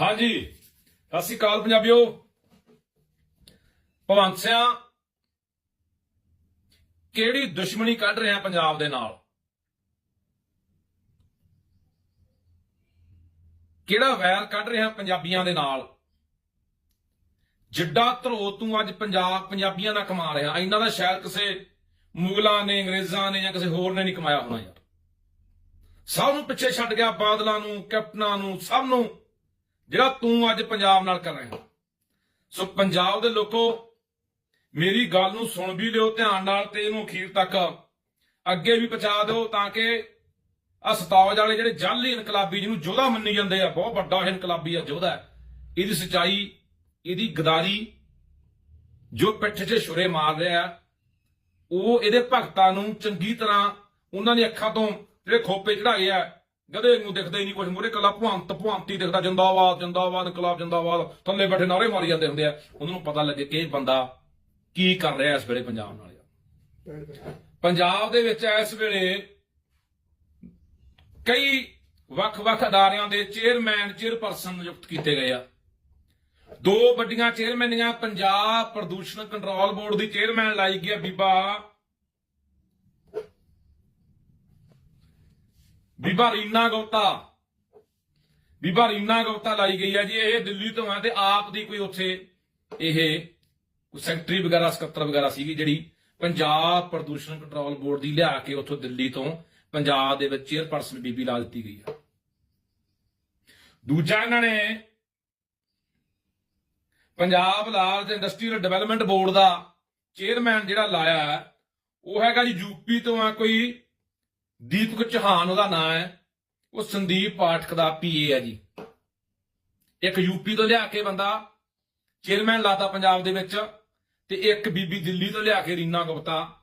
ਹਾਂਜੀ, ਸਤਿ ਸ਼੍ਰੀ ਅਕਾਲ ਪੰਜਾਬੀਓ। ਭਗਵੰਤ ਸਿਆਂ, ਕਿਹੜੀ ਦੁਸ਼ਮਣੀ ਕੱਢ ਰਿਹਾ ਪੰਜਾਬ ਦੇ ਨਾਲ? ਕਿਹੜਾ ਵੈਰ ਕੱਢ ਰਿਹਾ ਪੰਜਾਬੀਆਂ ਦੇ ਨਾਲ? ਜਿੱਡਾ ਧਰੋ ਤੂੰ ਅੱਜ ਪੰਜਾਬ ਪੰਜਾਬੀਆਂ ਦਾ ਕਮਾ ਰਿਹਾ। ਇਹਨਾਂ ਦਾ ਸ਼ਾਇਦ ਕਿਸੇ ਮੁਗਲਾਂ ਨੇ, ਅੰਗਰੇਜ਼ਾਂ ਨੇ ਜਾਂ ਕਿਸੇ ਹੋਰ ਨੇ ਨਹੀਂ ਕਮਾਇਆ ਹੋਣਾ ਯਾਰ। ਸਭ ਨੂੰ ਪਿੱਛੇ ਛੱਡ ਗਿਆ ਬਾਦਲਾਂ ਨੂੰ, ਕੈਪਟਨਾਂ ਨੂੰ, ਸਭ ਨੂੰ ਜਿਹੜਾ ਤੂੰ ਅੱਜ ਪੰਜਾਬ ਨਾਲ ਕਰ ਰਿਹਾ। ਸੋ ਪੰਜਾਬ ਦੇ ਲੋਕੋ, ਮੇਰੀ ਗੱਲ ਨੂੰ ਸੁਣ ਵੀ ਲਿਓ ਧਿਆਨ ਨਾਲ ਤੇ ਇਹਨੂੰ ਅਖੀਰ ਤੱਕ ਅੱਗੇ ਵੀ ਪਹੁੰਚਾ ਦਿਓ ਤਾਂ ਕਿ ਆ ਸਤਾਵਜ ਵਾਲੇ ਜਿਹੜੇ ਜਾਲੀ ਇਨਕਲਾਬੀ ਜਿਹਨੂੰ ਯੋਧਾ ਮੰਨੀ ਜਾਂਦੇ ਆ, ਬਹੁਤ ਵੱਡਾ ਇਹ ਇਨਕਲਾਬੀ ਆ ਯੋਧਾ ਇਹਦੀ ਸਚਾਈ, ਇਹਦੀ ਗਦਾਰੀ ਜੋ ਪਿੱਠ 'ਚ ਛੁਰੇ ਮਾਰ ਰਿਹਾ, ਉਹ ਇਹਦੇ ਭਗਤਾਂ ਨੂੰ ਚੰਗੀ ਤਰ੍ਹਾਂ ਉਹਨਾਂ ਦੀ ਅੱਖਾਂ ਤੋਂ ਜਿਹੜੇ ਖੋਪੇ ਚੜਾਏ ਆ ਗਧੇ ਨੂੰ ਦਿਖਦਾ ਹੀ ਨਹੀਂ ਕੁਝ ਮੂਰੇ ਕੱਲਾ ਭਵੰਤ, ਭਵੰਤੀ ਦਿਖਦਾ, ਜਿੰਦਾਬਾਦ ਜਿੰਦਾਬਾਦ ਇਨਕਲਾਬ ਜਿੰਦਾਬਾਦ, ਥੱਲੇ ਬੈਠੇ ਨਾਰੇ ਮਾਰੀ ਜਾਂਦੇ ਹੁੰਦੇ ਆ। ਉਹਨਾਂ ਨੂੰ ਪਤਾ ਲੱਗੇ ਕਿ ਇਹ ਬੰਦਾ ਕੀ ਕਰ ਰਿਹਾ ਇਸ ਵੇਲੇ ਪੰਜਾਬ ਨਾਲ ਪੰਜਾਬ ਦੇ ਵਿੱਚ ਇਸ ਵੇਲੇ ਕਈ ਵੱਖ-ਵੱਖ ਅਦਾਰਿਆਂ ਦੇ ਚੇਅਰਮੈਨ, ਚੇਅਰਪਰਸਨ ਨਿਯੁਕਤ ਕੀਤੇ ਗਏ ਆ। ਦੋ ਵੱਡੀਆਂ ਚੇਅਰਮੈਨੀਆਂ ਪੰਜਾਬ ਪ੍ਰਦੂਸ਼ਣ ਕੰਟਰੋਲ ਬੋਰਡ ਦੀ ਚੇਅਰਮੈਨ ਲਾਈ ਗਈ ਆ, ਬੀਬਾ ਬੀਬਾ ਰੀਨਾ ਗੁਪਤਾ ਬੀਬਾ ਰੀਨਾ ਗੁਪਤਾ ਲਾਈ ਗਈ ਹੈ ਜੀ, ਇਹ ਦਿੱਲੀ ਤੋਂ ਆ ਤੇ ਆਪ ਦੀ ਕੋਈ ਉੱਥੇ ਇਹ ਸੈਕਟਰੀ ਵਗੈਰਾ, ਸਕੱਤਰ ਵਗੈਰਾ ਸੀਗੀ ਜਿਹੜੀ ਪੰਜਾਬ ਪ੍ਰਦੂਸ਼ਣ ਕੰਟਰੋਲ ਬੋਰਡ ਦੀ ਲਿਆ ਕੇ ਉੱਥੋਂ ਦਿੱਲੀ ਤੋਂ ਪੰਜਾਬ ਦੇ ਵਿੱਚ ਚੇਅਰਪਰਸਨ ਬੀਬੀ ਲਾ ਦਿੱਤੀ ਗਈ ਹੈ। ਦੂਜਾ ਇਹਨਾਂ ਨੇ Punjab large industrial development board ਦਾ ਚੇਅਰਮੈਨ ਜਿਹੜਾ ਲਾਇਆ ਉਹ ਹੈਗਾ ਜੀ ਯੂਪੀ ਤੋਂ ਆ ਕੋਈ ਦੀਪਕ ਚੌਹਾਨ, ਉਹਦਾ ਨਾਮ ਹੈ। ਉਹ ਸੰਦੀਪ ਪਾਠਕ ਦਾ ਪੀਏ ਹੈ ਜੀ। ਇੱਕ ਯੂਪੀ ਤੋਂ ਲਿਆ ਕੇ ਬੰਦਾ, ਚੇਅਰਮੈਨ ਲਾਤਾ ਪੰਜਾਬ ਦੇ ਵਿੱਚ, ਤੇ ਇੱਕ ਬੀਬੀ ਦਿੱਲੀ ਤੋਂ ਲਿਆ ਕੇ ਰੀਨਾ ਗੁਪਤਾ,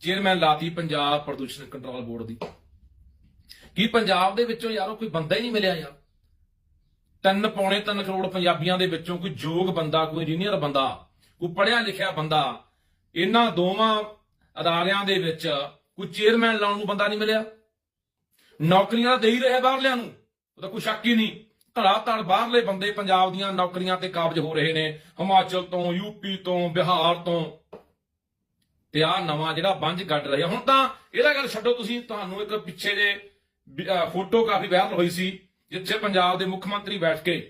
ਚੇਅਰਮੈਨ ਲਾਤੀ ਪੰਜਾਬ ਪ੍ਰਦੂਸ਼ਣ ਕੰਟਰੋਲ ਬੋਰਡ ਦੀ। ਕੀ ਪੰਜਾਬ ਦੇ ਵਿੱਚੋਂ ਯਾਰੋ ਕੋਈ ਬੰਦਾ ਹੀ ਨਹੀਂ ਮਿਲਿਆ ਯਾਰ? ਤਿੰਨ ਪੌਣੇ ਤਿੰਨ ਕਰੋੜ ਪੰਜਾਬੀਆਂ ਦੇ ਵਿੱਚੋਂ ਕੋਈ ਯੋਗ ਬੰਦਾ, ਕੋਈ ਇੰਜੀਨੀਅਰ ਬੰਦਾ, ਕੋਈ ਪੜ੍ਹਿਆ ਲਿਖਿਆ ਬੰਦਾ, ਇਹਨਾਂ ਦੋਵਾਂ ਅਦਾਰਿਆਂ ਦੇ ਵਿੱਚ ਕੋਈ ਚੇਅਰਮੈਨ ਲਾਉਣ ਨੂੰ ਬੰਦਾ ਨਹੀਂ ਮਿਲਿਆ। ਨੌਕਰੀਆਂ ਤਾਂ ਦੇ ਹੀ ਰਹੇ ਬਾਹਰਲਿਆਂ ਨੂੰ। ਉਹ ਤਾਂ ਕੋਈ ਸ਼ੱਕ ਹੀ ਨਹੀਂ। ਧੜਾ ਧੜ ਬਾਹਰਲੇ ਬੰਦੇ ਪੰਜਾਬ ਦੀਆਂ ਨੌਕਰੀਆਂ ਤੇ ਕਾਬਜ ਹੋ ਰਹੇ ਨੇ। ਹਿਮਾਚਲ ਤੋਂ ਯੂਪੀ ਤੋਂ, ਬਿਹਾਰ ਤੋਂ। ਤੇ ਆ ਨਵਾਂ ਜਿਹੜਾ ਬੰਜ ਗੱਡ ਰਿਹਾ ਹੁਣ ਤਾਂ ਇਹਦਾ ਗੱਲ ਛੱਡੋ ਤੁਸੀਂ। ਤੁਹਾਨੂੰ ਇੱਕ ਪਿੱਛੇ ਜੇ ਫੋਟੋ ਕਾਫੀ ਵਾਇਰਲ ਹੋਈ ਸੀ, ਜਿੱਥੇ ਪੰਜਾਬ ਦੇ ਮੁੱਖ ਮੰਤਰੀ ਬੈਠ ਕੇ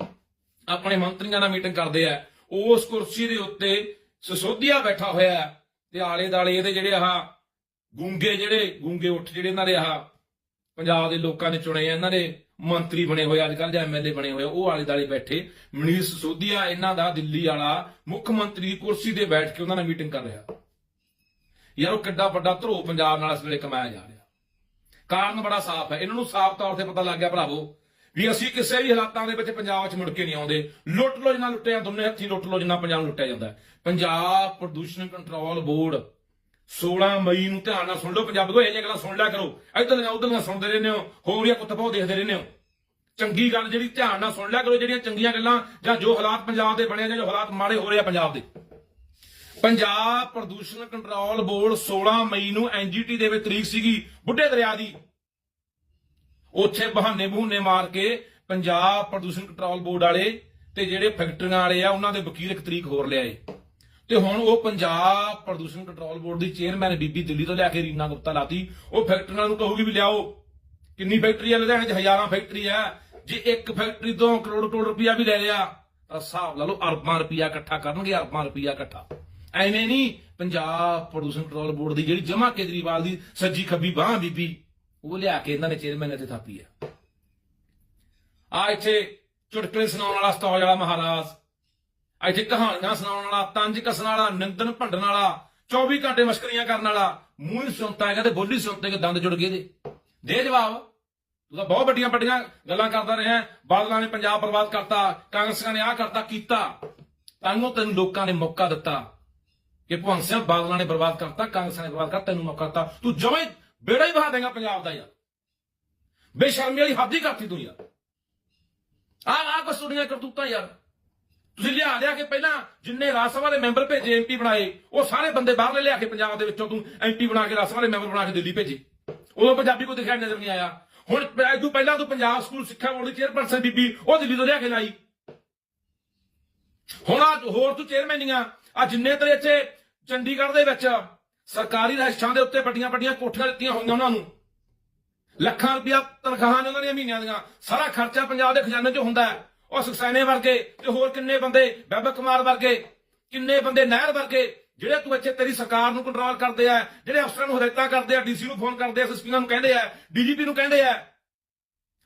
ਆਪਣੇ ਮੰਤਰੀਆਂ ਨਾਲ ਮੀਟਿੰਗ ਕਰਦੇ ਆ। ਉਸ ਕੁਰਸੀ ਦੇ ਉੱਤੇ ਸਸੋਦੀਆ ਬੈਠਾ ਹੋਇਆ ਤੇ ਆਲੇ ਦਾਲੇ ਇਹਦੇ ਜਿਹੜੇ ਆ ਗੁੰਗੇ ਜਿਹੜੇ, ਗੁੰਗੇ ਉੱਠ ਜਿਹੜੇ ਇਹਨਾਂ ਦੇ ਆਹ ਪੰਜਾਬ ਦੇ ਲੋਕਾਂ ਨੇ ਚੁਣੇ ਆ, ਇਹਨਾਂ ਦੇ ਮੰਤਰੀ ਬਣੇ ਹੋਏ, ਅੱਜ ਕੱਲ੍ਹ ਜਾਂ ਐਮਐਲਏ ਬਣੇ ਹੋਏ ਉਹ ਆਲੇ ਦਾਲੇ ਬੈਠੇ। ਮਨੀਸ਼ ਸਸੋਧੀਆ ਇਹਨਾਂ ਦਾ ਦਿੱਲੀ ਵਾਲਾ ਮੁੱਖ ਮੰਤਰੀ ਦੀ ਕੁਰਸੀ ਤੇ ਬੈਠ ਕੇ ਉਹਨਾਂ ਨਾਲ ਮੀਟਿੰਗ ਕਰ ਰਿਹਾ। ਯਾਰ ਉਹ ਕਿੱਡਾ ਵੱਡਾ ਧਰੋ ਪੰਜਾਬ ਨਾਲ ਇਸ ਵੇਲੇ ਕਮਾਇਆ ਜਾ ਰਿਹਾ। ਕਾਰਨ ਬੜਾ ਸਾਫ਼ ਹੈ। ਇਹਨਾਂ ਨੂੰ ਸਾਫ਼ ਤੌਰ ਤੇ ਪਤਾ ਲੱਗ ਗਿਆ, ਭਰਾਵੋ, ਵੀ ਅਸੀਂ ਕਿਸੇ ਵੀ ਹਾਲਾਤਾਂ ਦੇ ਵਿੱਚ ਪੰਜਾਬ 'ਚ ਮੁੜ ਕੇ ਨਹੀਂ ਆਉਂਦੇ। ਲੁੱਟ ਲੋ ਜਿੰਨਾ ਲੁੱਟਿਆ, ਦੋਨੇ ਹੱਥੀ ਲੁੱਟ ਲੋ ਜਿੰਨਾ ਪੰਜਾਬ ਨੂੰ ਲੁੱਟਿਆ ਜਾਂਦਾ ਪੰਜਾਬ ਪ੍ਰਦੂਸ਼ਣ ਕੰਟਰੋਲ ਬੋਰਡ 16 ਮਈ ਨੂੰ ਧਿਆਨ ਨਾਲ ਸੁਣ ਲਓ ਪੰਜਾਬੀਓ ਇਹ ਜਿਹੀਆਂ ਗੱਲਾਂ ਸੁਣ ਲਿਆ ਕਰੋ। ਇੱਧਰ ਦੀਆਂ ਉੱਧਰ ਦੀਆਂ ਸੁਣਦੇ ਰਹਿੰਦੇ ਹੋ ਹੋਰ ਜਾਂ ਕੁੱਤਪਾਉ ਦੇਖਦੇ ਰਹਿੰਦੇ ਹੋ। ਚੰਗੀ ਗੱਲ ਜਿਹੜੀ ਧਿਆਨ ਨਾਲ ਸੁਣ ਲਿਆ ਕਰੋ, ਜਿਹੜੀਆਂ ਚੰਗੀਆਂ ਗੱਲਾਂ ਜਾਂ ਜੋ ਹਾਲਾਤ ਪੰਜਾਬ ਦੇ ਬਣੇ ਜਾਂ ਜੋ ਹਾਲਾਤ ਮਾੜੇ ਹੋ ਰਹੇ ਆ ਪੰਜਾਬ ਦੇ। ਪੰਜਾਬ ਪ੍ਰਦੂਸ਼ਣ ਕੰਟਰੋਲ ਬੋਰਡ 16 ਮਈ ਨੂੰ ਐਨਜੀਟੀ ਦੇ ਵਿੱਚ ਤਰੀਕ ਸੀਗੀ, ਬੁੱਢੇ ਦਰਿਆ ਦੀ। ਉੱਥੇ ਬਹਾਨੇ ਬਹੂਨੇ ਮਾਰ ਕੇ ਪੰਜਾਬ ਪ੍ਰਦੂਸ਼ਣ ਕੰਟਰੋਲ ਬੋਰਡ ਵਾਲੇ ਤੇ ਜਿਹੜੇ ਫੈਕਟਰੀਆਂ ਵਾਲੇ ਆ, ਉਹਨਾਂ ਦੇ ਵਕੀਲ ਇੱਕ ਤਰੀਕ ਹੋਰ ਲਿਆਏ। ਤੇ ਹੁਣ ਉਹ ਪੰਜਾਬ ਪ੍ਰਦੂਸ਼ਣ ਕੰਟਰੋਲ ਬੋਰਡ ਦੀ ਚੇਅਰਮੈਨ ਬੀਬੀ ਦਿੱਲੀ ਤੋਂ ਲਿਆ ਕੇ ਰੀਨਾ ਗੁਪਤਾ ਲਾਤੀ। ਉਹ ਫੈਕਟਰੀਆਂ ਨੂੰ ਕਹੂਗੀ ਵੀ ਲਿਆਓ। ਕਿੰਨੀ ਫੈਕਟਰੀ ਆ? ਲੁਧਿਆਣੇ 'ਚ ਹਜ਼ਾਰਾਂ ਫੈਕਟਰੀ ਆ। ਜੇ ਇੱਕ ਫੈਕਟਰੀ ਤੋਂ ਕਰੋੜ ਕਰੋੜ ਰੁਪਇਆ ਵੀ ਲੈ ਲਿਆ, ਤਾਂ ਹਿਸਾਬ ਲਾ ਲਓ ਅਰਬਾਂ ਰੁਪਇਆ ਇਕੱਠਾ ਕਰਨਗੇ, ਅਰਬਾਂ ਰੁਪਇਆ ਇਕੱਠਾ। ਐਵੇਂ ਨਹੀਂ ਪੰਜਾਬ ਪ੍ਰਦੂਸ਼ਣ ਕੰਟਰੋਲ ਬੋਰਡ ਦੀ ਜਿਹੜੀ ਜਮਾ ਕੇਜਰੀਵਾਲ ਦੀ ਸੱਜੀ ਖੱਬੀ ਬਾਹ ਬੀਬੀ, ਉਹ ਲਿਆ ਕੇ ਇਹਨਾਂ ਨੇ ਚੇਅਰਮੈਨ ਇੱਥੇ ਥਾਪੀ ਆ। ਆ ਇੱਥੇ ਚੁਟਕਲੇ ਸੁਣਾਉਣ ਵਾਲਾ ਸਤੌਜ ਵਾਲਾ ਮਹਾਰਾਜ। ਇੱਥੇ ਕਹਾਣੀਆਂ ਸੁਣਾਉਣ ਵਾਲਾ, ਤੰਜ ਕੱਸਣ ਵਾਲਾ, ਨਿੰਦਨ ਭੰਡਣ ਵਾਲਾ 24 ਘੰਟੇ ਮਸ਼ਕਰੀਆਂ ਕਰਨ ਵਾਲਾ, ਮੂੰਹ ਹੀ ਸੁਣਤਾ ਹੈਗਾ ਤੇ ਬੋਲੀ ਸੁਣਤੇ ਕਿ ਦੰਦ ਜੁੜ ਗਏ ਦੇ ਦੇ ਜਵਾਬ, ਤੂੰ ਤਾਂ ਬਹੁਤ ਵੱਡੀਆਂ ਵੱਡੀਆਂ ਗੱਲਾਂ ਕਰਦਾ ਰਿਹਾ, ਬਾਦਲਾਂ ਨੇ ਪੰਜਾਬ ਬਰਬਾਦ ਕਰਤਾ, ਕਾਂਗਰਸੀਆਂ ਨੇ ਆਹ ਕਰਤਾ, ਕੀਤਾ। ਤੈਨੂੰ ਤੈਨੂੰ ਲੋਕਾਂ ਨੇ ਮੌਕਾ ਦਿੱਤਾ ਕਿ ਭਗਵੰਤ ਸਿੰਘ ਬਾਦਲਾਂ ਨੇ ਬਰਬਾਦ ਕਰਤਾ, ਕਾਂਗਰਸੀਆਂ ਨੇ ਬਰਬਾਦ ਕਰਤਾ, ਤੈਨੂੰ ਮੌਕਾ ਦਿੱਤਾ। ਤੂੰ ਜਵੇਂ ਬੇੜਾ ਹੀ ਵਹਾ ਦੇਗਾ ਪੰਜਾਬ ਦਾ ਯਾਰ। ਬੇਸ਼ਰਮੀ ਵਾਲੀ ਹੱਦ ਹੀ ਕਰਤੀ ਤੂੰ ਯਾਰ। ਆ ਆ ਕੁਛ ਤੁਹਾਡੀਆਂ ਕਰਤੂਤਾਂ ਯਾਰ। ਤੁਸੀਂ ਲਿਆ ਲਿਆ ਕੇ ਪਹਿਲਾਂ ਜਿੰਨੇ ਰਾਜ ਸਭਾ ਦੇ ਮੈਂਬਰ ਭੇਜੇ ਐਮਪੀ ਬਣਾਏ, ਉਹ ਸਾਰੇ ਬੰਦੇ ਬਾਹਰਲੇ ਲਿਆ ਕੇ ਪੰਜਾਬ ਦੇ ਵਿੱਚੋਂ ਤੂੰ ਐਮਪੀ ਬਣਾ ਕੇ ਰਾਜ ਸਭਾ ਦੇ ਮੈਂਬਰ ਬਣਾ ਕੇ ਦਿੱਲੀ ਭੇਜੇ। ਉਦੋਂ ਪੰਜਾਬੀ ਕੋਈ ਦਿਖਿਆ ਨਜ਼ਰ ਨਹੀਂ ਆਇਆ। ਹੁਣ ਤੂੰ ਪਹਿਲਾਂ ਤੂੰ ਪੰਜਾਬ ਸਕੂਲ ਸਿੱਖਿਆ ਬੋਰਡ ਦੀ ਚੇਅਰਪਰਸਨ ਬੀਬੀ, ਉਹ ਦਿੱਲੀ ਤੋਂ ਲਿਆ ਕੇ ਲਾਈ। ਹੁਣ ਆ ਹੋਰ ਤੂੰ ਚੇਅਰਮੈਨੀਆਂ ਆ। ਜਿੰਨੇ ਤੇਰੇ ਇੱਥੇ ਚੰਡੀਗੜ੍ਹ ਦੇ ਵਿੱਚ ਸਰਕਾਰੀ ਰਜਿਸਟਰਾਂ ਦੇ ਉੱਤੇ ਵੱਡੀਆਂ ਵੱਡੀਆਂ ਕੋਠੀਆਂ ਦਿੱਤੀਆਂ ਹੋਈਆਂ ਉਹਨਾਂ ਨੂੰ। ਲੱਖਾਂ ਰੁਪਇਆ ਤਨਖਾਹਾਂ ਨੇ ਉਹਨਾਂ ਦੀਆਂ ਮਹੀਨਿਆਂ ਦੀਆਂ। ਸਾਰਾ ਖਰਚਾ ਪੰਜਾਬ ਦੇ ਖਜ਼ਾਨੇ 'ਚ ਹੁੰਦਾ ਹੈ। ਉਹ ਸੁਖਸੈਨੇ ਵਰਗੇ ਤੇ ਹੋਰ ਕਿੰਨੇ ਬੰਦੇ ਬੈਬਾ ਕੁਮਾਰ ਵਰਗੇ ਕਿੰਨੇ ਬੰਦੇ ਨਹਿਰ ਵਰਗੇ ਜਿਹੜੇ ਤੂੰ ਇੱਥੇ ਤੇਰੀ ਸਰਕਾਰ ਨੂੰ ਕੰਟਰੋਲ ਕਰਦੇ ਆ ਜਿਹੜੇ ਅਫਸਰਾਂ ਨੂੰ ਹਦਾਇਤਾਂ ਕਰਦੇ ਆ ਡੀਸੀ ਨੂੰ ਫੋਨ ਕਰਦੇ ਆ ਐਸਐਸਪੀ ਨੂੰ ਕਹਿੰਦੇ ਆ ਡੀਜੀਪੀ ਨੂੰ ਕਹਿੰਦੇ ਆ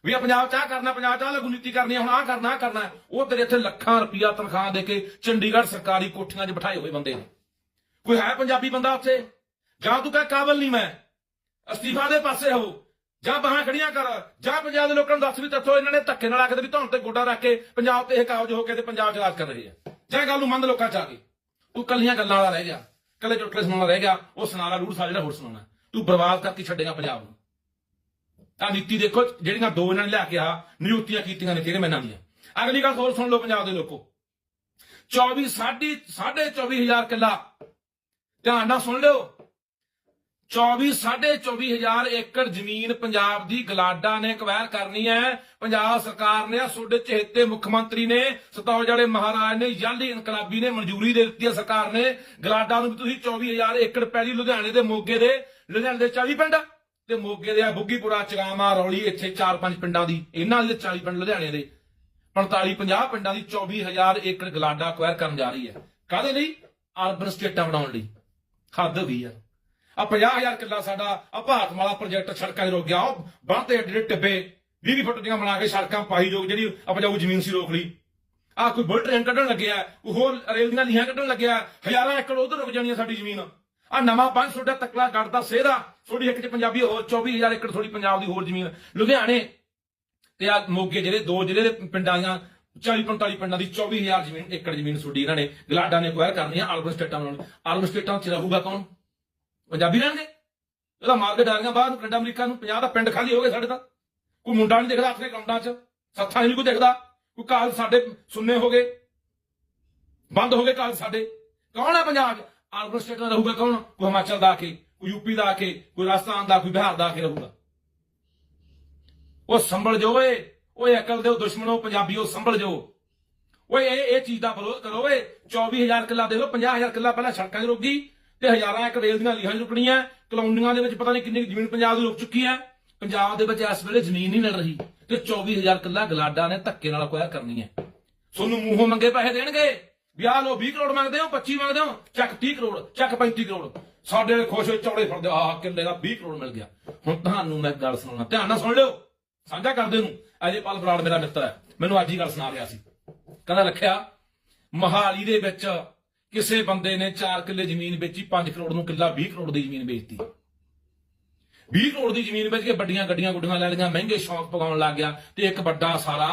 ਵੀ ਆ ਪੰਜਾਬ ਚਾਹ ਕਰਨਾ ਪੰਜਾਬ ਚਾਹ ਲਾਗੂ ਨੀਤੀ ਕਰਨੀ ਆ, ਹੁਣ ਆ ਕਰਨਾ ਆਹ ਕਰਨਾ ਉਹ ਤੇਰੇ ਇੱਥੇ ਲੱਖਾਂ ਰੁਪਇਆ ਤਨਖਾਹ ਦੇ ਕੇ ਚੰਡੀਗੜ੍ਹ ਸਰਕਾਰੀ ਕੋਠੀਆਂ 'ਚ ਬਿਠਾਏ ਹੋਏ ਬੰਦੇ ਨੇ। ਕੋਈ ਹੈ ਪੰਜਾਬੀ ਬੰਦਾ ਉੱਥੇ? ਜਾਂ ਤੂੰ ਕਹ ਕਾਬਲ ਨਹੀਂ ਮੈਂ ਅਸਤੀਫਾ ਦੇ ਪਾਸੇ ਹੋ ਜਾਂ ਬਾਹਾਂ ਖੜੀਆਂ ਕਰ, ਜਾਂ ਪੰਜਾਬ ਦੇ ਲੋਕਾਂ ਨੂੰ ਦੱਸ ਵੀ ਤੱਥੋ ਇਹਨਾਂ ਨੇ ਧੱਕੇ ਨਾਲ ਆ ਕੇ ਵੀ ਤੁਹਾਨੂੰ ਤੇ ਗੋਡਾ ਰੱਖ ਕੇ ਪੰਜਾਬ ਤੇ ਇਹ ਕਾਬਜ ਹੋ ਕੇ ਤੇ ਪੰਜਾਬ 'ਚ ਰਾਜ ਕਰ ਰਹੇ ਹੈ ਜਾਂ ਗੱਲ ਨੂੰ ਮੰਨ ਲੋਕਾਂ 'ਚ ਆ ਗਏ ਤੂੰ ਕੱਲੀਆਂ ਗੱਲਾਂ ਵਾਲਾ ਰਹਿ ਗਿਆ ਕੱਲੇ ਚੁਟਕਲੇ ਸੁਣਾਉਣ ਵਾਲਾ ਰਹਿ ਗਿਆ, ਉਹ ਸੁਣਾ ਰੂੜ ਸਾਲ ਜਿਹੜਾ ਹੋਰ ਸੁਣਾਉਣਾ। ਤੂੰ ਬਰਬਾਦ ਕਰਕੇ ਛੱਡੇਗਾ ਪੰਜਾਬ ਨੂੰ। ਆ ਨੀਤੀ ਦੇਖੋ, ਜਿਹੜੀਆਂ ਦੋ ਇਹਨਾਂ ਨੇ ਲਿਆ ਕੇ ਆ, ਨਿਯੁਕਤੀਆਂ ਕੀਤੀਆਂ ਨੇ ਕਿਹੜੇ ਮਹੀਨਿਆਂ ਦੀਆਂ। ਅਗਲੀ ਗੱਲ ਹੋਰ ਸੁਣ ਲਓ ਪੰਜਾਬ ਦੇ ਲੋਕੋ। 24 ਸਾਢੇ ਸਾਢੇ 24000 ਕਿੱਲਾ। ਧਿਆਨ ਨਾਲ ਸੁਣ ਲਿਓ। 24 ਸਾਢੇ 24000 ਏਕੜ ਜ਼ਮੀਨ ਪੰਜਾਬ ਦੀ ਗਲਾਡਾ ਨੇ ਕਵੈਰ ਕਰਨੀ ਹੈ। ਪੰਜਾਬ ਸਰਕਾਰ ਨੇ ਸੋਡੇ ਚਹੇਤੇ ਮੁੱਖ ਮੰਤਰੀ ਨੇ ਸਤੌਜ ਜਿਹੜੇ ਮਹਾਰਾਜ ਨੇ, ਜਲਦੀ ਇਨਕਲਾਬੀ ਨੇ ਮਨਜ਼ੂਰੀ ਦੇ ਦਿੱਤੀ ਹੈ ਸਰਕਾਰ ਨੇ। ਗਲਾਡਾ ਨੂੰ ਵੀ ਤੁਸੀਂ 24000 ਏਕੜ ਪੈਲੀ ਲੁਧਿਆਣੇ ਦੇ ਮੋਗੇ ਦੇ, ਲੁਧਿਆਣੇ ਦੇ 40 ਪਿੰਡ ਤੇ ਮੋਗੇ ਦੇ ਆ ਬੁੱਗੀਪੁਰਾ, ਚਗਾਮਾ, ਰੌਲੀ, ਇੱਥੇ 4-5 ਪਿੰਡਾਂ ਦੀ, ਇਹਨਾਂ ਦੇ 40 ਪਿੰਡ ਲੁਧਿਆਣੇ ਦੇ। 45-50 ਪਿੰਡਾਂ ਦੀ 24000 ਏਕੜ ਗਲਾਡਾ ਅਕਵਾਇਰ ਕਰਨ ਜਾ ਰਹੀ ਹੈ। ਕਾਹਦੇ ਲਈ? ਅਰਬਨ ਸਟੇਟਾਂ ਬਣਾਉਣ ਲਈ। ਹੱਦ ਵੀ ਆ। ਆ 50000 ਕਿੱਲਾ ਸਾਡਾ ਆ ਭਾਰਤ ਮਾਲਾ ਪ੍ਰੋਜੈਕਟ ਸੜਕਾਂ 'ਚ ਰੁਕ ਗਿਆ। ਉਹ ਬਣਤੇ ਏਡੇ ਟਿੱਬੇ 20 ਫੁੱਟ ਦੀਆਂ ਬਣਾ ਕੇ ਸੜਕਾਂ ਪਾਈ ਜੋ ਜਿਹੜੀ ਉਪਜਾਊ ਜ਼ਮੀਨ ਸੀ ਰੋਕ ਲਈ। ਆ ਕੋਈ ਬੁਲਟ ਟ੍ਰੇਨ ਕੱਢਣ ਲੱਗਿਆ ਉਹ ਹੋਰ ਰੇਲ ਦੀਆਂ ਲੀਹਾਂ ਕੱਢਣ ਲੱਗਿਆ, ਹਜ਼ਾਰਾਂ ਏਕੜ ਉਧਰ ਰੁਕ ਜਾਣੀ ਸਾਡੀ ਜ਼ਮੀਨ। ਆ ਨਵਾਂ ਪੰਜ ਤੁਹਾਡਾ ਤਕਲਾ ਕੱਢਦਾ ਸੇਰਾ ਥੋੜੀ ਇੱਕ ਚ ਪੰਜਾਬੀ, ਹੋਰ 24000 ਏਕੜ ਥੋੜੀ ਪੰਜਾਬ ਦੀ ਹੋਰ ਜ਼ਮੀਨ। ਲੁਧਿਆਣੇ ਤੇ ਆ ਮੋਗੇ ਜਿਹੜੇ ਦੋ ਜ਼ਿਲ੍ਹੇ ਦੇ ਪਿੰਡਾਂ ਦੀਆਂ 40 45 ਪਿੰਡਾਂ ਦੀ 24000 ਜ਼ਮੀਨ, ਏਕੜ ਜ਼ਮੀਨ ਸੁੱਡੀ ਇਹਨਾਂ ਨੇ। ਗਲਾਡਾ ਨੇ ਅਕਵਾਇਰ ਕਰਨੀ ਆ ਆਲਬਨ ਸਟੇਟਾਂ ਨਾਲ ਆਲਬਨ ਸਟੇਟਾਂ 'ਚ ਰਹੂਗਾ ਕੌਣ? ਪੰਜਾਬੀ ਰਹਿਣਗੇ ਇਹਦਾ ਮਾਰਕੀਟ ਆ ਗਿਆ ਬਾਹਰ ਨੂੰ ਕੈਨੇਡਾ ਅਮਰੀਕਾ ਨੂੰ। 50 ਦਾ ਪਿੰਡ ਖਾਲੀ ਹੋ ਗਏ ਸਾਡੇ ਤਾਂ। ਕੋਈ ਮੁੰਡਾ ਨਹੀਂ ਦੇਖਦਾ ਆਪਣੇ ਕਾਉਂਟਾਂ 'ਚ। ਸੱਥਾਂ ਨਹੀਂ ਕੋਈ ਦੇਖਦਾ। ਕੋਈ ਕਾਲ ਸਾਡੇ ਸੁੰਨੇ ਹੋ ਗਏ। ਬੰਦ ਹੋ ਗਏ ਕਾਲ ਸਾਡੇ। ਕੌਣ ਹੈ ਪੰਜਾਬ 'ਚ? ਆਲਬਨ ਸਟੇਟ ਦਾ ਰਹੂਗਾ ਕੌਣ? ਕੋਈ ਹਿਮਾਚਲ ਦਾ ਆ ਕੇ, ਕੋਈ ਯੂਪੀ ਦਾ ਆ ਕੇ, ਕੋਈ ਰਾਜਸਥਾਨ ਦਾ, ਕੋਈ ਬਿਹਾਰ ਦਾ ਆ ਕੇ ਰਹੂਗਾ। ਉਹ ਸੰਭਲ ਜੋ ਓਏ। ਓਏ ਅਕਲ ਦੇ ਦੁਸ਼ਮਣੋ, ਪੰਜਾਬੀਓ ਸੰਭਲ ਜੋ ਓਏ, ਇਹ ਇਹ ਚੀਜ਼ ਦਾ ਵਿਰੋਧ ਕਰੋ ਓਏ। 24000 ਕਿੱਲਾ ਦੇ ਲੋ 50000 ਕਿੱਲਾ ਪਹਿਲਾਂ ਸੜਕਾਂ 'ਚ ਰੁਕੀ ਤੇ ਹਜ਼ਾਰਾਂ ਇੱਕ ਰੇਲ ਦੀਆਂ ਲੀਹਾਂ 'ਚ ਰੁਕਣੀਆਂ ਕਲੋਨੀਆਂ ਦੇ ਵਿੱਚ ਪਤਾ ਨਹੀਂ ਕਿੰਨੀ ਜ਼ਮੀਨ ਪੰਜਾਬ ਦੀ ਰੁਕ ਚੁੱਕੀ ਹੈ। ਪੰਜਾਬ ਦੇ ਵਿੱਚ ਇਸ ਵੇਲੇ ਜ਼ਮੀਨ ਨਹੀਂ ਮਿਲ ਰਹੀ ਤੇ 24000 ਕਿੱਲਾ ਗਲਾਡਾ ਨੇ ਧੱਕੇ ਨਾਲ ਅਕਵਾਇਰ ਕਰਨੀ ਹੈ। ਤੁਹਾਨੂੰ ਮੂੰਹੋਂ ਮੰਗੇ ਪੈਸੇ ਦੇਣਗੇ। ਵਿਆਹ ਲੋ 20 ਕਰੋੜ ਮੰਗਦੇ ਹੋ 25 ਮੰਗਦੇ ਹੋ, ਚੱਕ 30 ਕਰੋੜ, ਚੱਕ 35 ਕਰੋੜ। ਸਾਡੇ ਖੁਸ਼ ਹੋਏ ਚੌੜੇ ਫਿਰਦੇ ਆਹ ਕਿੱਲੇ ਦਾ 20 ਕਰੋੜ ਮਿਲ ਗਿਆ। ਹੁਣ ਤੁਹਾਨੂੰ ਮੈਂ ਇੱਕ ਗੱਲ ਸੁਣਾਉਣਾ, ਧਿਆਨ ਨਾਲ ਸੁਣ ਲਿਓ। ਸਾਂਝਾ ਕਰਦੇ ਨੂੰ ਅਜੇ ਪਾਲ ਬਰਾੜ ਮੇਰਾ ਮਿੱਤਰ ਹੈ। ਮੈਨੂੰ ਅੱਜ ਹੀ ਗੱਲ ਸੁਣਾ ਰਿਹਾ ਸੀ। ਕਹਿੰਦਾ, ਰੱਖਿਆ, ਮਹਾਲੀ ਦੇ ਵਿੱਚ ਕਿਸੇ ਬੰਦੇ ਨੇ 4 ਕਿੱਲੇ ਜ਼ਮੀਨ ਵੇਚੀ 5 ਕਰੋੜ ਨੂੰ ਕਿੱਲਾ 20 ਕਰੋੜ ਦੀ ਜ਼ਮੀਨ ਵੇਚਤੀ। 20 ਕਰੋੜ ਦੀ ਜ਼ਮੀਨ ਵੇਚ ਕੇ ਵੱਡੀਆਂ ਗੱਡੀਆਂ ਗੁੱਡੀਆਂ ਲੈ ਲਈਆਂ, ਮਹਿੰਗੇ ਸ਼ੌਂਕ ਪਗਾਉਣ ਲੱਗ ਗਿਆ ਤੇ ਇੱਕ ਵੱਡਾ ਸਾਰਾ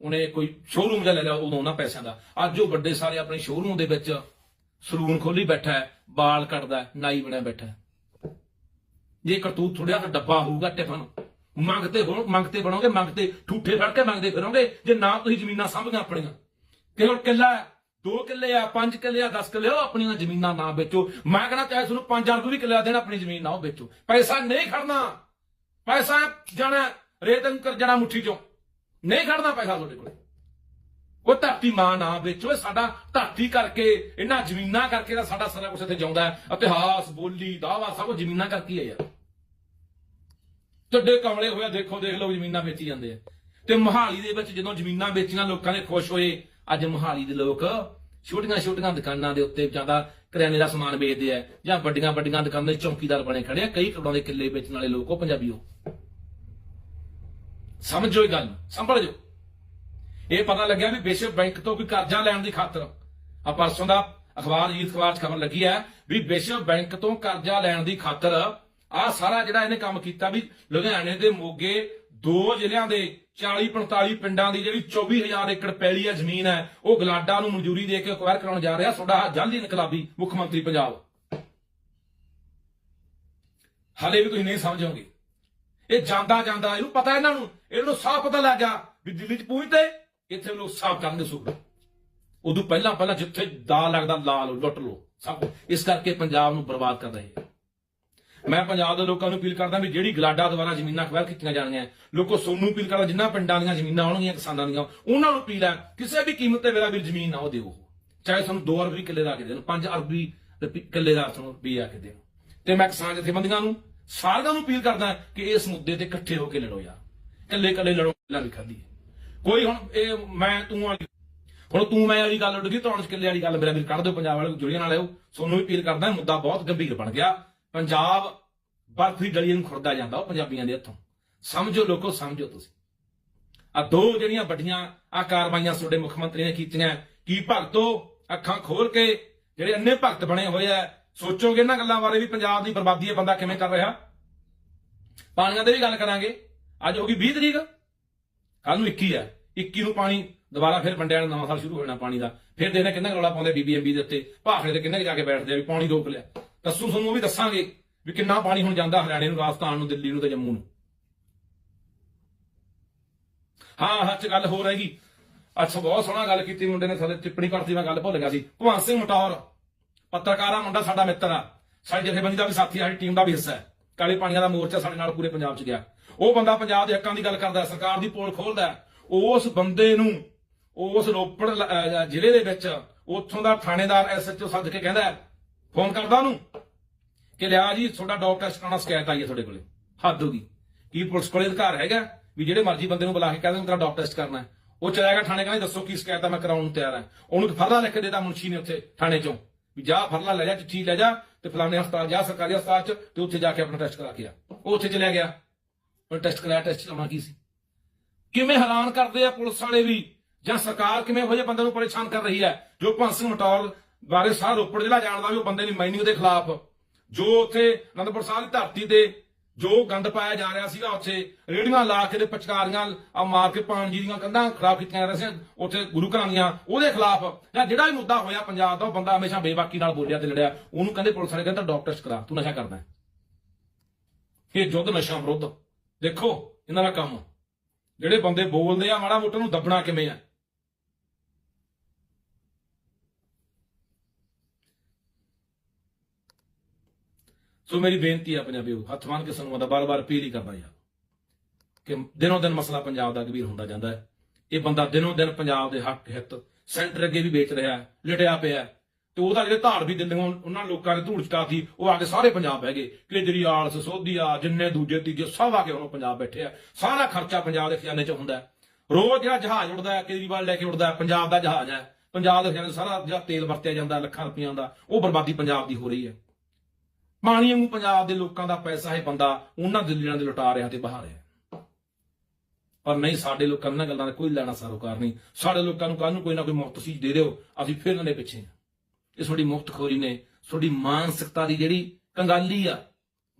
ਉਹਨੇ ਕੋਈ ਸ਼ੋਰੂਮ ਜਿਹਾ ਲੈ ਲਿਆ ਉਦੋਂ ਉਹਨਾਂ ਪੈਸਿਆਂ ਦਾ। ਅੱਜ ਉਹ ਵੱਡੇ ਸਾਰੇ ਆਪਣੇ ਸ਼ੋਰੂਮ ਦੇ ਵਿੱਚ ਸਲੂਨ ਖੋਲੀ ਬੈਠਾ ਹੈ ਬਾਲ ਕੱਟਦਾ ਨਾਈ ਬਣਿਆ ਬੈਠਾ ਜੇ ਕਰਤੂਤ ਥੋੜਿਆ ਤਾਂ ਡੱਬਾ ਹੋਊਗਾ ਟਿਫਨ ਮੰਗਤੇ ਹੋ ਮੰਗਤੇ ਬਣੋਗੇ ਮੰਗਤੇ ਠੂਠੇ ਫੜ ਕੇ ਮੰਗਦੇ ਫਿਰੋਗੇ, ਜੇ ਨਾ ਤੁਸੀਂ ਜ਼ਮੀਨਾਂ ਸਾਂਭੀਆਂ ਆਪਣੀਆਂ, ਤੇ ਹੁਣ ਕਿੱਲਾ ਹੈ, ਦੋ ਕਿੱਲੇ ਆ ਪੰਜ ਕਿੱਲੇ ਆ 10 ਕਿੱਲੇ ਆ, ਉਹ ਆਪਣੀਆਂ ਜ਼ਮੀਨਾਂ ਨਾ ਵੇਚੋ। ਮੈਂ ਕਹਿੰਦਾ ਚਾਹੇ ਤੁਹਾਨੂੰ ਪੰਜ ਹਜ਼ਾਰ ਵੀ ਕਿੱਲਾ ਦੇਣਾ ਆਪਣੀ ਜ਼ਮੀਨ ਨਾ ਉਹ ਵੇਚੋ। ਪੈਸਾ ਨਹੀਂ ਖੜਨਾ। ਪੈਸਾ ਜਾਣਾ ਰੇਤ ਨੂੰ ਕਰ ਜਾਣਾ ਮੁੱਠੀ ਚੋਂ। ਨਹੀਂ ਖੜਨਾ ਪੈਸਾ ਤੁਹਾਡੇ ਕੋਲ। ਉਹ ਧਰਤੀ ਮਾਂ ਨਾ ਵੇਚੋ ਸਾਡਾ ਧਰਤੀ ਕਰਕੇ ਇਹਨਾਂ ਜ਼ਮੀਨਾਂ ਕਰਕੇ ਤਾਂ ਸਾਡਾ ਸਾਰਾ ਕੁਝ ਇੱਥੇ ਜਾਉਂਦਾ ਹੈ। ਇਤਿਹਾਸ ਬੋਲੀ ਦਾਵਾ ਸਭ ਕੁਝ ਜ਼ਮੀਨਾਂ ਕਰਕੇ ਹੈ ਯਾਰ। ਤੁਹਾਡੇ ਕਮਲੇ ਹੋਇਆ ਦੇਖੋ ਦੇਖ ਲਓ ਜ਼ਮੀਨਾਂ ਵੇਚੀ ਜਾਂਦੇ ਆ। ਤੇ ਮੋਹਾਲੀ ਦੇ ਵਿੱਚ ਜਦੋਂ ਜ਼ਮੀਨਾਂ ਵੇਚੀਆਂ ਲੋਕਾਂ ਨੇ ਖੁਸ਼ ਹੋਏ। ਅੱਜ ਮੋਹਾਲੀ ਦੇ ਲੋਕ ਛੋਟੀਆਂ ਛੋਟੀਆਂ ਦੁਕਾਨਾਂ ਦੇ ਉੱਤੇ ਜ਼ਿਆਦਾ ਕਰਿਆਨੇ ਦਾ ਸਮਾਨ ਵੇਚਦੇ ਆ ਜਾਂ ਵੱਡੀਆਂ ਵੱਡੀਆਂ ਦੁਕਾਨਾਂ ਦੇ ਚੌਕੀਦਾਰ ਬਣੇ ਖੜੇ ਆ, ਕਈ ਕਰੋੜਾਂ ਦੇ ਕਿੱਲੇ ਵੇਚਣ ਵਾਲੇ ਲੋਕ ਉਹ ਪੰਜਾਬੀ ਸਮਝੋ ਇਹ ਗੱਲ, ਸੰਭਲ ਜੋ ਇਹ ਪਤਾ ਲੱਗਿਆ ਵੀ ਵਿਸ਼ਵ ਬੈਂਕ ਤੋਂ ਕੋਈ ਕਰਜ਼ਾ ਲੈਣ ਦੀ ਖਾਤਰ। ਆ ਪਰਸੋਂ ਦਾ ਅਖਬਾਰ ਜੀਤ ਅਖਬਾਰ 'ਚ ਖਬਰ ਲੱਗੀ ਹੈ ਵੀ ਵਿਸ਼ਵ ਬੈਂਕ ਤੋਂ ਕਰਜ਼ਾ ਲੈਣ ਦੀ ਖਾਤਰ ਆ ਸਾਰਾ ਜਿਹੜਾ ਇਹਨੇ ਕੰਮ ਕੀਤਾ ਵੀ ਲੁਧਿਆਣੇ ਦੇ ਮੋਗੇ ਦੋ ਜ਼ਿਲ੍ਹਿਆਂ ਦੇ 40 45 ਪਿੰਡਾਂ ਦੀ ਜਿਹੜੀ 24000 ਏਕੜ ਪੈਲੀ ਹੈ, ਜ਼ਮੀਨ ਹੈ, ਉਹ ਗਲਾਡਾ ਨੂੰ ਮਨਜ਼ੂਰੀ ਦੇ ਕੇ ਅਕਵਾਇਰ ਕਰਾਉਣ ਜਾ ਰਿਹਾ ਤੁਹਾਡਾ ਜਲਦੀ ਇਨਕਲਾਬੀ ਮੁੱਖ ਮੰਤਰੀ ਪੰਜਾਬ। ਹਾਲੇ ਵੀ ਤੁਸੀਂ ਨਹੀਂ ਸਮਝੋਗੇ ਇਹ ਜਾਂਦਾ ਜਾਂਦਾ, ਇਹਨੂੰ ਪਤਾ ਇਹਨਾਂ ਨੂੰ ਇਹਨਾਂ ਨੂੰ ਸਾਫ਼ ਪਤਾ ਲੱਗ ਗਿਆ ਵੀ ਦਿੱਲੀ 'ਚ ਪਹੁੰਚਦੇ ਇੱਥੇ ਲੋਕ ਸਾਫ਼ ਕਰਨਗੇ ਸੂਬੇ। ਉਦੋਂ ਪਹਿਲਾਂ ਪਹਿਲਾਂ ਜਿੱਥੇ ਦਾ ਲੱਗਦਾ ਲਾ ਲਓ ਲੁੱਟ ਲਓ, ਸਭ ਇਸ ਕਰਕੇ ਪੰਜਾਬ ਨੂੰ ਬਰਬਾਦ ਕਰ ਰਹੇ ਆ। ਮੈਂ ਪੰਜਾਬ ਦੇ ਲੋਕਾਂ ਨੂੰ ਅਪੀਲ ਕਰਦਾ ਵੀ ਜਿਹੜੀ ਗਲਾਡਾ ਦੁਆਰਾ ਜ਼ਮੀਨਾਂ ਅਕਵਾਇਰ ਕੀਤੀਆਂ ਜਾਣਗੀਆਂ, ਲੋਕੋ ਸੋਨੂੰ ਅਪੀਲ ਕਰਦਾ, ਜਿੰਨਾ ਪਿੰਡਾਂ ਦੀਆਂ ਜ਼ਮੀਨਾਂ ਹੋਣਗੀਆਂ ਕਿਸਾਨਾਂ ਦੀਆਂ, ਉਹਨਾਂ ਨੂੰ ਅਪੀਲ ਹੈ, ਕਿਸੇ ਵੀ ਕੀਮਤ ਤੇ ਮੇਰਾ ਵੀ ਜ਼ਮੀਨ ਨਾ ਉਹ ਦਿਓ। ਚਾਹੇ ਤੁਹਾਨੂੰ 2 ਅਰਬੀ ਕਿੱਲੇ ਦਾ ਕੇ ਦੇਣ 5 ਅਰਬੀ ਰੁਪਈ- ਕਿੱਲੇ ਦਾ ਤੁਹਾਨੂੰ ਰੁਪਈਆ ਆ ਕੇ ਦੇਣ। ਤੇ ਮੈਂ ਕਿਸਾਨ ਜਥੇਬੰਦੀਆਂ ਨੂੰ ਸਾਰਿਆਂ ਨੂੰ ਅਪੀਲ ਕਰਦਾ ਕਿ ਇਸ ਮੁੱਦੇ ਤੇ ਇਕੱਠੇ ਹੋ ਕੇ ਲੜੋ ਯਾਰ। ਇਕੱਲੇ ਇਕੱਲੇ ਲੜੋ ਪਹਿਲਾਂ ਵੀ ਖਾਦੀ। ਕੋਈ ਹੁਣ ਇਹ ਮੈਂ, ਤੂੰ ਵਾਲੀ ਹੁਣ ਤੂੰ ਮੈਂ ਵਾਲੀ ਗੱਲ ਉੱਡ ਗਈ ਤੌਣ ਕਿੱਲੇ ਵਾਲੀ ਗੱਲ ਮੇਰਾ ਵੀਰ ਕੱਢ ਦਿਓ, ਪੰਜਾਬ ਵਾਲੇ ਜੁੜੀਆਂ ਨਾਲ ਆਇਓ ਤੁਹਾਨੂੰ ਵੀ ਅਪੀਲ ਕਰਦਾ, ਮੁੱਦਾ ਬਹੁਤ ਗੰਭੀਰ ਬਣ ਗਿਆ। ਪੰਜਾਬ ਬਰਫ ਦੀ ਡਲੀਆਂ ਨੂੰ ਖੁਰਦਾ ਜਾਂਦਾ ਉਹ ਪੰਜਾਬੀਆਂ ਦੇ ਹੱਥੋਂ। ਸਮਝੋ ਲੋਕੋ, ਸਮਝੋ ਤੁਸੀਂ। ਆ ਦੋ ਜਿਹੜੀਆਂ ਵੱਡੀਆਂ ਆ ਕਾਰਵਾਈਆਂ ਤੁਹਾਡੇ ਮੁੱਖ ਮੰਤਰੀ ਨੇ ਕੀਤੀਆਂ, ਕੀ ਭਗਤੋ ਅੱਖਾਂ ਖੋਲ ਕੇ ਜਿਹੜੇ ਅੰਨੇ ਭਗਤ ਬਣੇ ਹੋਏ ਆ, ਸੋਚੋਗੇ ਇਹਨਾਂ ਗੱਲਾਂ ਬਾਰੇ ਵੀ ਪੰਜਾਬ ਦੀ ਬਰਬਾਦੀ ਇਹ ਬੰਦਾ ਕਿਵੇਂ ਕਰ ਰਿਹਾ? ਪਾਣੀਆਂ ਦੇ ਵੀ ਗੱਲ ਕਰਾਂਗੇ। ਅੱਜ ਹੋ ਗਈ 20 ਤਰੀਕ। ਕੱਲ ਨੂੰ 21 ਹੈ 21 ਨੂੰ ਪਾਣੀ ਦੁਬਾਰਾ ਫਿਰ ਵੰਡਿਆ ਦਾ ਨਵਾਂ ਸਾਲ ਸ਼ੁਰੂ ਹੋ ਜਾਣਾ ਪਾਣੀ ਦਾ। ਫਿਰ ਦੇਖਣਾ ਕਿੰਨਾ ਕੁ ਰੌਲਾ ਪਾਉਂਦੇ ਬੀਬੀਐਮਬੀ ਦੇ ਉੱਤੇ। ਭਾਖੜੇ ਤੇ ਕਿੰਨੇ ਕੁ ਜਾ ਕੇ ਬੈਠਦੇ ਆ ਵੀ ਪਾਣੀ ਰੋਕ ਲਿਆ। ਦੱਸੂ ਤੁਹਾਨੂੰ ਉਹ ਵੀ ਦੱਸਾਂਗੇ ਵੀ ਕਿੰਨਾ ਪਾਣੀ ਹੁਣ ਜਾਂਦਾ ਹਰਿਆਣੇ ਨੂੰ, ਰਾਜਸਥਾਨ ਨੂੰ, ਦਿੱਲੀ ਨੂੰ ਤੇ ਜੰਮੂ ਨੂੰ। ਹਾਂ ਹੱਥ ਗੱਲ ਹੋ ਰਹੀ ਅੱਛਾ ਬਹੁਤ ਸੋਹਣਾ ਗੱਲ ਕੀਤੀ ਮੁੰਡੇ ਨੇ, ਸਾਡੇ ਟਿੱਪਣੀ ਕਰਤੀ ਮੈਂ ਗੱਲ ਭੁੱਲ ਗਿਆ ਸੀ। ਭਗਵੰਤ ਸਿੰਘ ਮਟੌਰ, ਪੱਤਰਕਾਰਾ ਮੁੰਡਾ ਸਾਡਾ ਮਿੱਤਰ ਆ। ਸਾਡੀ ਜਥੇਬੰਦੀ ਦਾ ਵੀ ਸਾਥੀ ਆ, ਸਾਡੀ ਟੀਮ ਦਾ ਵੀ ਹਿੱਸਾ ਹੈ। ਕਾਲੇ ਪਾਣੀਆਂ ਦਾ ਮੋਰਚਾ ਸਾਡੇ ਨਾਲ ਪੂਰੇ ਪੰਜਾਬ 'ਚ ਗਿਆ। ਉਹ ਬੰਦਾ ਪੰਜਾਬ ਦੇ ਹੱਕਾਂ ਦੀ ਗੱਲ ਕਰਦਾ ਸਰਕਾਰ ਦੀ ਪੋਲ ਖੋਲਦਾ ਉਸ ਬੰਦੇ ਨੂੰ, ਉਸ ਰੋਪੜ ਜ਼ਿਲ੍ਹੇ ਦੇ ਵਿੱਚ ਉੱਥੋਂ ਦਾ ਥਾਣੇਦਾਰ ਐਸਐਚਓ ਸੱਦ ਕੇ ਕਹਿੰਦਾ ਫੋਨ ਕਰਦਾ ਉਹਨੂੰ। ਕਿ ਲਿਆ ਜੀ, ਤੁਹਾਡਾ ਡੋਪ ਟੈਸਟ ਕਰਾਉਣਾ ਸ਼ਿਕਾਇਤ ਆਈ ਹੈ ਤੁਹਾਡੇ ਕੋਲੇ। ਹੱਦ ਹੋ ਗਈ। ਕੀ ਪੁਲਿਸ ਕੋਲੇ ਅਧਿਕਾਰ ਹੈਗਾ ਵੀ ਜਿਹੜੇ ਮਰਜ਼ੀ ਬੰਦੇ ਨੂੰ ਬੁਲਾ ਕੇ ਕਹਿੰਦੇ ਤੇਰਾ ਡੋਪ ਟੈਸਟ ਕਰਨਾ ਹੈ। ਉਹ ਚਲਾ ਗਿਆ ਥਾਣੇ, ਕਹਿੰਦਾ ਦੱਸੋ ਕੀ ਸ਼ਿਕਾਇਤ ਆ, ਮੈਂ ਕਰਾਉਣ ਨੂੰ ਤਿਆਰ ਹਾਂ। ਉਹਨੂੰ ਫਰਲਾ ਲਿਖ ਕੇ ਦੇਦਾ ਮੁਨਸ਼ੀ ਨੇ ਉੱਥੇ ਥਾਣੇ ਚੋਂ, ਵੀ ਜਾ ਫਰਲਾ ਲੈ ਜਾ, ਚਿੱਠੀ ਲੈ ਜਾ ਤੇ ਫਲਾਣੇ ਹਸਪਤਾਲ ਜਾ, ਸਰਕਾਰੀ ਹਸਪਤਾਲ ਚ ਤੇ ਉੱਥੇ ਜਾ ਕੇ ਆਪਣਾ ਟੈਸਟ ਕਰਾ ਕੇ ਆ। ਉਹ ਉੱਥੇ ਚਲਿਆ ਗਿਆ। ਉਹ ਟੈਸਟ ਕਰਾਇਆ, ਟੈਸਟ ਲਾਉਣਾ ਕੀ ਸੀ? ਕਿਵੇਂ ਹੈਰਾਨ ਕਰਦੇ ਆ ਪੁਲਿਸ ਵਾਲੇ ਵੀ? ਜਾਂ ਸਰਕਾਰ ਕਿਵੇਂ ਹੋ ਜੇ ਬੰਦੇ ਨੂੰ ਪਰੇਸ਼ਾਨ ਕਰ ਰਹੀ ਹੈ? ਜੋ ਭੰਸ ਸਿੰਘ ਮਟੌਲ ਬਾਰੇ ਸਾਹ ਰੋਪੜ ਜ਼ਿਲ੍ਹਾ ਜਾਣਦਾ ਵੀ ਉਹ ਬੰਦੇ ਦੀ ਮਾਈਨਿੰਗ ਦੇ ਖਿਲਾਫ ਜੋ ਉੱਥੇ ਅਨੰਦਪੁਰ ਸਾਹਿਬ ਦੀ ਧਰਤੀ ਤੇ ਜੋ ਗੰਦ ਪਾਇਆ ਜਾ ਰਿਹਾ ਸੀਗਾ, ਉੱਥੇ ਰੇੜੀਆਂ ਲਾ ਕੇ ਤੇ ਪਚਕਾਰੀਆਂ ਆ ਮਾਰ ਕੇ ਪਾਣ ਜੀ ਦੀਆਂ ਕੰਧਾਂ ਖਰਾਬ ਕੀਤੀਆਂ ਜਾ ਰਹੀਆਂ ਸੀ, ਉੱਥੇ ਗੁਰੂ ਘਰਾਂ ਦੀਆਂ, ਉਹਦੇ ਖਿਲਾਫ ਜਾਂ ਜਿਹੜਾ ਵੀ ਮੁੱਦਾ ਹੋਇਆ ਪੰਜਾਬ ਦਾ, ਉਹ ਬੰਦਾ ਹਮੇਸ਼ਾ ਬੇਬਾਕੀ ਨਾਲ ਬੋਲਿਆ ਤੇ ਲੜਿਆ। ਉਹਨੂੰ ਕਹਿੰਦੇ ਪੁਲਿਸ ਵਾਲੇ ਕਹਿੰਦਾ ਡਾਕਟਰ ਟੈਸਟ ਕਰਾ ਤੂੰ ਨਸ਼ਾ ਕਰਦਾ ਇਹ ਜੁੱਧ ਨਸ਼ਾ ਵਿਰੁੱਧ। ਦੇਖੋ, ਇਹਨਾਂ ਦਾ ਕੰਮ। ਜਿਹੜੇ ਬੰਦੇ ਬੋਲਦੇ ਆ, ਮਾੜਾ ਮੋਟਾ ਨੂੰ ਦੱਬਣਾ ਕਿਵੇਂ ਆ? ਸੋ ਮੇਰੀ ਬੇਨਤੀ ਆ ਪੰਜਾਬੀਓ ਹੱਥ ਮੰਨ ਕੇ ਸਾਨੂੰ ਦਾ ਬਾਰ-ਬਾਰ ਅਪੀਲ ਹੀ ਕਰਦਾ ਯਾਰ, ਕਿ ਦਿਨੋਂ ਦਿਨ ਮਸਲਾ ਪੰਜਾਬ ਦਾ ਗੰਭੀਰ ਹੁੰਦਾ ਜਾਂਦਾ ਹੈ। ਇਹ ਬੰਦਾ ਦਿਨੋਂ ਦਿਨ ਪੰਜਾਬ ਦੇ ਹੱਕ, ਹਿੱਤ, ਸੈਂਟਰ ਅੱਗੇ ਵੀ ਵੇਚ ਰਿਹਾ ਹੈ, ਲਟਿਆ ਪਿਆ ਹੈ। ਤੇ ਉਹਦਾ ਜਿਹੜੇ ਧਾੜ ਵੀ ਦਿੱਲੀੋਂ ਉਹਨਾਂ ਲੋਕਾਂ ਨੇ ਧੂੜ ਚਕਾਤੀ, ਉਹ ਆ ਕੇ ਸਾਰੇ ਪੰਜਾਬ ਬਹਿ ਗਏ। ਕੇਜਰੀਵਾਲ ਸਸੋਦੀਆ ਜਿੰਨੇ ਦੂਜੇ, ਤੀਜੇ, ਸਭ ਆ ਕੇ ਉਹਨੂੰ ਪੰਜਾਬ ਬੈਠੇ ਆ। ਸਾਰਾ ਖਰਚਾ ਪੰਜਾਬ ਦੇ ਖਜ਼ਾਨੇ 'ਚ ਹੁੰਦਾ ਰੋਜ਼ ਜਿਹੜਾ ਜਹਾਜ਼ ਉੱਡਦਾ ਹੈ, ਕੇਜਰੀਵਾਲ ਲੈ ਕੇ ਉੱਡਦਾ ਪੰਜਾਬ ਦਾ ਜਹਾਜ਼ ਹੈ। ਪੰਜਾਬ ਦੇ ਖਜ਼ਾਨੇ ਸਾਰਾ ਜਿਹੜਾ ਤੇਲ ਵਰਤਿਆ ਜਾਂਦਾ, ਲੱਖਾਂ ਰੁਪਈਆਂ ਦਾ, ਉਹ ਬਰਬਾਦੀ ਪੰਜਾਬ ਦੀ ਹੋ ਰਹੀ ਹੈ। ਪਾਣੀ ਵਾਂਗੂ ਪੰਜਾਬ ਦੇ ਲੋਕਾਂ ਦਾ ਪੈਸਾ ਇਹ ਬੰਦਾ ਉਹਨਾਂ ਦਿੱਲੀਆਂ ਦੇ ਲੁਟਾ ਰਿਹਾ ਤੇ ਬਹਾ ਰਿਹਾ। ਪਰ ਨਹੀਂ, ਸਾਡੇ ਲੋਕਾਂ ਨੂੰ ਇਹਨਾਂ ਗੱਲਾਂ ਦਾ ਕੋਈ ਲੈਣਾ ਸਰੋਕਾਰ ਨਹੀਂ। ਸਾਡੇ ਲੋਕਾਂ ਨੂੰ ਕੱਲ ਨੂੰ ਕੋਈ ਨਾ ਕੋਈ ਮੁਫਤ ਚੀਜ਼ ਦੇ ਦਿਓ, ਅਸੀਂ ਫਿਰ ਇਹਨਾਂ ਦੇ ਪਿੱਛੇ ਹਾਂ। ਇਹ ਤੁਹਾਡੀ ਮੁਫਤਖੋਰੀ ਨੇ, ਤੁਹਾਡੀ ਮਾਨਸਿਕਤਾ ਦੀ ਜਿਹੜੀ ਕੰਗਾਲੀ ਆ,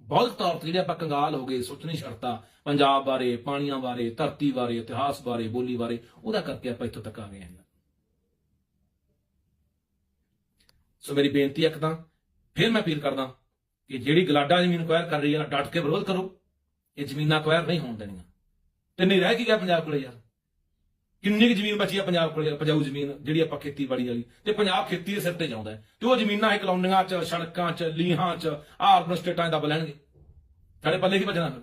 ਬਹੁਤ ਤੌਰ ਤੇ ਜਿਹੜੇ ਆਪਾਂ ਕੰਗਾਲ ਹੋ ਗਏ, ਸੋਚਣੀ ਛੱਡਤਾ ਪੰਜਾਬ ਬਾਰੇ, ਪਾਣੀਆਂ ਬਾਰੇ, ਧਰਤੀ ਬਾਰੇ, ਇਤਿਹਾਸ ਬਾਰੇ, ਬੋਲੀ ਬਾਰੇ, ਉਹਦਾ ਕਰਕੇ ਆਪਾਂ ਇੱਥੋਂ ਤੱਕ ਆ ਗਏ ਹਾਂ। ਸੋ ਮੇਰੀ ਬੇਨਤੀ ਇੱਕ ਤਾਂ, ਫਿਰ ਮੈਂ ਅਪੀਲ ਕਰਦਾ ਕਿ ਜਿਹੜੀ ਗਲਾਡਾ ਜ਼ਮੀਨ ਅਕਵਾਇਰ ਕਰ ਰਹੀ ਹੈ ਡਟ ਕੇ ਵਿਰੋਧ ਕਰੋ। ਇਹ ਜ਼ਮੀਨਾਂ ਅਕਵਾਇਰ ਨਹੀਂ ਹੋਣ ਦੇਣੀਆਂ। ਤੇ ਨਹੀਂ ਰਹਿ ਕੀ ਗਿਆ ਪੰਜਾਬ ਕੋਲੇ ਯਾਰ? ਕਿੰਨੀ ਕੁ ਜ਼ਮੀਨ ਬਚੀ ਆ ਪੰਜਾਬ ਕੋਲੇ ਉਪਜਾਊ ਜ਼ਮੀਨ, ਜਿਹੜੀ ਆਪਾਂ ਖੇਤੀਬਾੜੀ ਵਾਲੀ। ਤੇ ਪੰਜਾਬ ਖੇਤੀ ਦੇ ਸਿਰ ਤੇ ਜਾਉਂਦਾ ਹੈ। ਤੇ ਉਹ ਜ਼ਮੀਨਾਂ ਇਹ ਕਲੋਨੀਆਂ 'ਚ, ਸੜਕਾਂ 'ਚ, ਲੀਹਾਂ 'ਚ, ਆਹ ਸਟੇਟਾਂ 'ਚ ਦੱਬ ਲੈਣਗੇ ਸਾਡੇ ਪੱਲੇ ਕੀ ਬਚਣਾ ਫਿਰ?